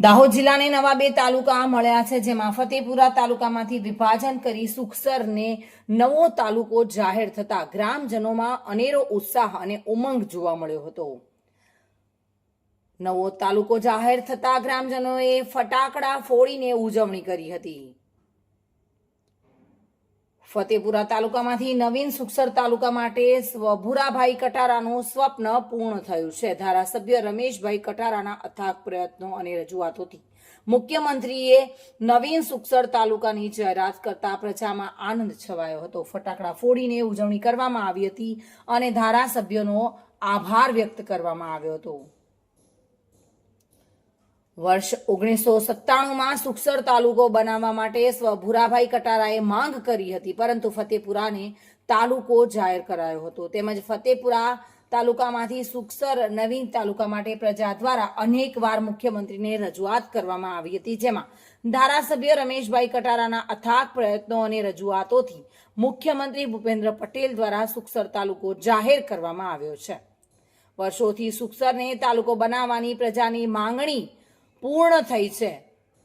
દાહોદ જિલ્લાને નવા બે તાલુકા મળ્યા છે, જેમાં ફતેપુરા તાલુકામાંથી વિભાજન કરી સુખસરને નવો તાલુકો જાહેર થતા ગ્રામજનોમાં અનેરો ઉત્સાહ અને ઉમંગ જોવા મળ્યો હતો. નવો તાલુકો જાહેર થતા ગ્રામજનોએ ફટાકડા ફોડીને ઉજવણી કરી હતી. ફતેપુરા તાલુકામાંથી નવીન સુખસર તાલુકા માટે ભૂરાભાઈ કટારાનું સ્વપ્ન પૂર્ણ થયું છે. ધારાસભ્ય રમેશભાઈ કટારાના અથાગ પ્રયત્નો અને રજૂઆતોથી મુખ્યમંત્રીએ નવીન સુખસર તાલુકાની જાહેરાત કરતા પ્રજામાં આનંદ છવાયો હતો. ફટાકડા ફોડીને ઉજવણી કરવામાં આવી હતી અને ધારાસભ્યનો આભાર વ્યક્ત કરવામાં આવ્યો હતો. વર્ષ ઓગણીસો સત્તાણુંમાં સુખસર તાલુકો બનાવવા માટે સ્વભુરાભાઈ કટારાએ માંગ કરી હતી, પરંતુ ફતેપુરાને તાલુકો જાહેર કરાયો હતો. તેમજ ફતેપુરા તાલુકામાંથી સુખસર નવીન તાલુકા માટે પ્રજા દ્વારા અનેકવાર મુખ્યમંત્રીને રજૂઆત કરવામાં આવી હતી, જેમાં ધારાસભ્ય રમેશભાઈ કટારાના અથાગ પ્રયત્નો અને રજૂઆતોથી મુખ્યમંત્રી ભૂપેન્દ્ર પટેલ દ્વારા સુખસર તાલુકો જાહેર કરવામાં આવ્યો છે. વર્ષોથી સુખસરને તાલુકો બનાવવાની પ્રજાની માંગણી પૂર્ણ થઈ છે.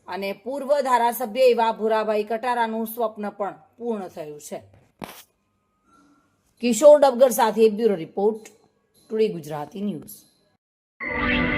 અને પૂર્વ ધારાસભ્ય એવા ભુરાભાઈ કટારાનું સ્વપ્ન પણ પૂર્ણ થયું છે. કિશોર ડબગર સાથે bureau report, today Gujarati news.